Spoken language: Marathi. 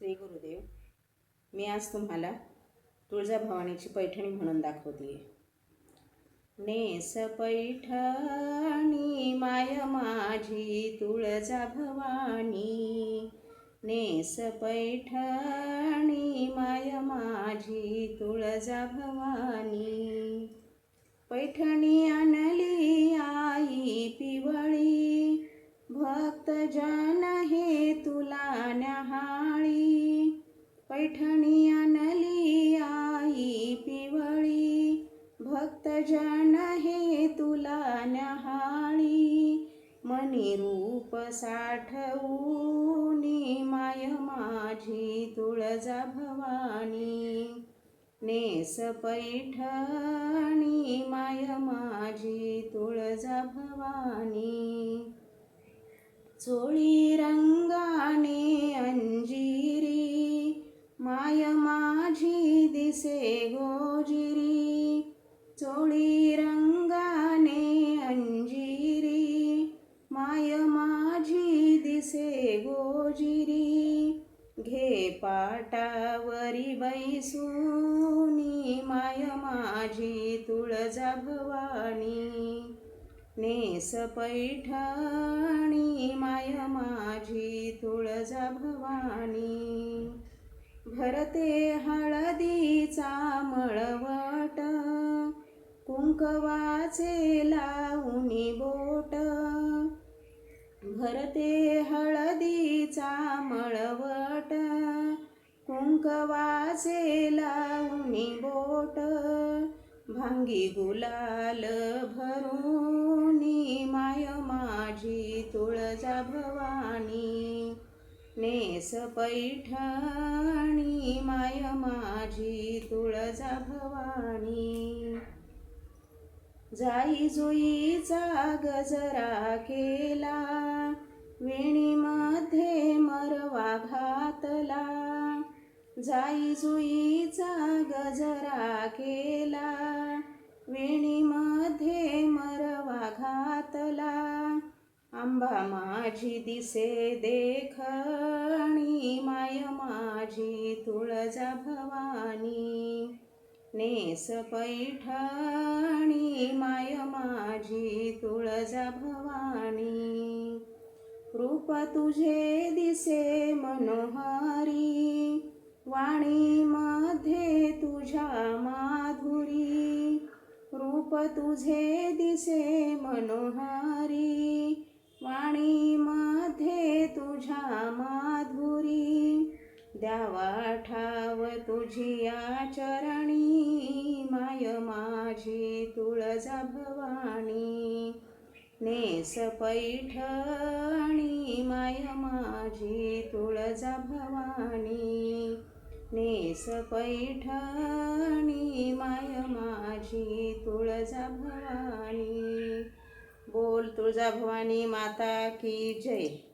श्री गुरुदेव मी आज तुम्हाला तुळजाभवानीची पैठणी म्हणून दाखवते नेस पैठणी माय माझी तुळजा भवानी नेस पैठणी माय माझी तुळजा भवानी पैठणी आणली आई पिवळी भक्तजा पैठणी आणली आई पिवळी. भक्तजन हे तुला न्याहाळी. मनी रूप साठवूनी माय माझी तुळजा भवानी. नेस पैठणी माय माझी तुळजा भवानी. चोळी रंगाने चोळी रंगाने अंजिरी माय माझी दिसे गोजिरी घे पाटावरी बैसूनी माय माझी तुळजा भवानी नेस पैठणी माय माझी तुळजा भवानी. भरते हळदीचा मळवण कुंकवाचे लावणी बोट. भरते हळदीचा मळवट. कुंकवाचे लावणी बोट. भांगी गुलाल भरूनी माय माझी तुळजा भवानी. नेस पैठणी माय माझी तुळजा भवानी. जाई जुईचा गजरा केला वेणीमध्ये मरवा घातला. जाई जुईचा गजरा केला वेणीमध्ये मरवा घातला. आंबा माझी दिसे देखणी माय माझी तुळजा भवानी. नेस पैठणी माय भवानी रूप तुझे दिसे मनोहारी वाणीमध्ये तुझ्या माधुरी रूप तुझे दिसे मनोहारी वाणीमध्ये तुझ्या माधुरी द्यावा ठाव तुझिया चरणी माय माझी तुळजा भवानी. नेस पैठणी माय माझी तुळजा भवानी. नेस पैठणी माय माझी तुळजा भवानी. बोल तुळजा भवानी माता की जय.